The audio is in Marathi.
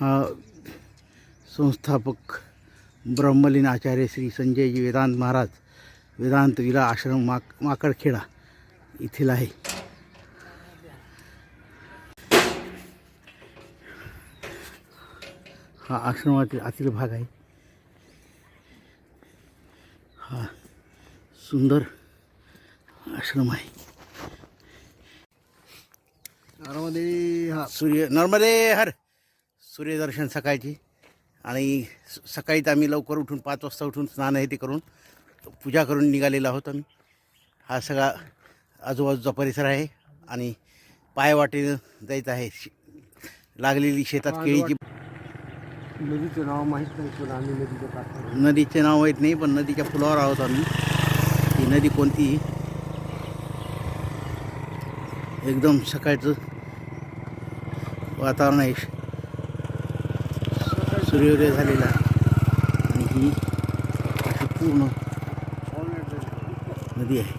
हा संस्थापक ब्रह्मलीन आचार्य श्री संजयजी वेदांत महाराज वेदांत विला आश्रम माक माकडखेडा येथील आहे. हा आश्रमातील आतील भाग आहे. हा सुंदर आश्रम आहे. नर्मदे हा सूर्य नर्मदे हर. सूर्यदर्शन सकाळची आणि सकाळीच आम्ही लवकर उठून पाच वाजता उठून स्नान हे ते करून पूजा करून निघालेलो आहोत आम्ही. हा सगळा आजूबाजूचा परिसर आहे आणि पायवाटेनं जायचं आहे. शे- लागलेली शेतात केळीची नदीचं नाव माहीत नाही पण आम्ही नदीच्या काठावर नदीचे नाव माहीत नाही पण नदीच्या पुलावर आहोत आम्ही. ती नदी कोणती? एकदम सकाळचं वातावरण आहे. सूर्योदय झालेला. आणि ही अशी पूर्ण नदी आहे